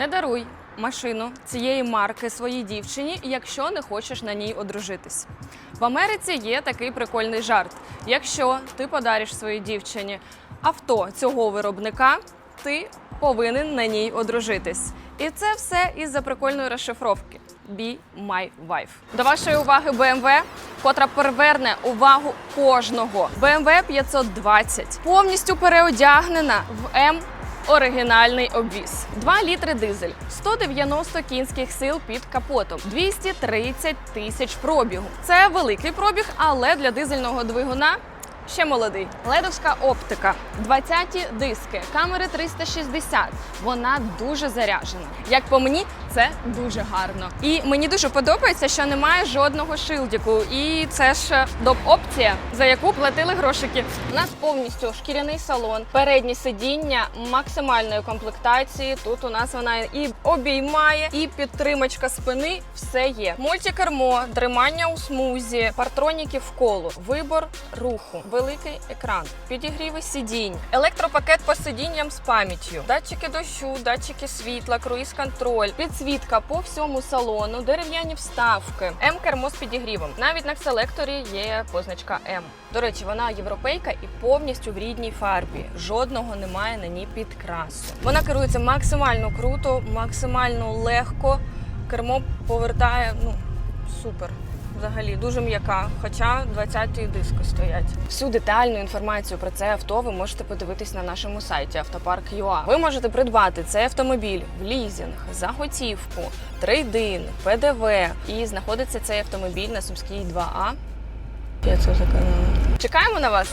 Не даруй машину цієї марки своїй дівчині, якщо не хочеш на ній одружитись. В Америці є такий прикольний жарт. Якщо ти подариш своїй дівчині авто цього виробника, ти повинен на ній одружитись. І це все із-за прикольної розшифровки. Be my wife. До вашої уваги BMW, котра переверне увагу кожного. BMW 520 повністю переодягнена в М Оригінальний обвіз. 2 літри дизель, 190 кінських сил під капотом, 230 тисяч пробігу. Це великий пробіг, але для дизельного двигуна ще молодий. Ледовська оптика, 20 диски, камери 360. Вона дуже заряджена. Як по мені, це дуже гарно. І мені дуже подобається, що немає жодного шилдіку. І це ж доп-опція, за яку платили грошики. У нас повністю шкіряний салон, передні сидіння максимальної комплектації. Тут у нас вона і обіймає, і підтримочка спини. Все є. Мультикермо, тримання у смузі, партроніки в коло, вибор руху, великий екран, підігріви сидінь, електропакет по сидінням з пам'яттю, датчики дощу, датчики світла, круїз-контроль, підсвітка по всьому салону, дерев'яні вставки, М-кермо з підігрівом. Навіть на селекторі є позначка М. До речі, вона європейка і повністю в рідній фарбі. Жодного немає на ній підкрасу. Вона керується максимально круто, максимально легко. Кермо повертає ну супер. Взагалі дуже м'яка, хоча 20-ті диски стоять. Всю детальну інформацію про це авто ви можете подивитись на нашому сайті автопарк.ua. Ви можете придбати цей автомобіль в лізінг, за готівку, трейдин, ПДВ. І знаходиться цей автомобіль на Сумській 2А. Я це закинула. Чекаємо на вас.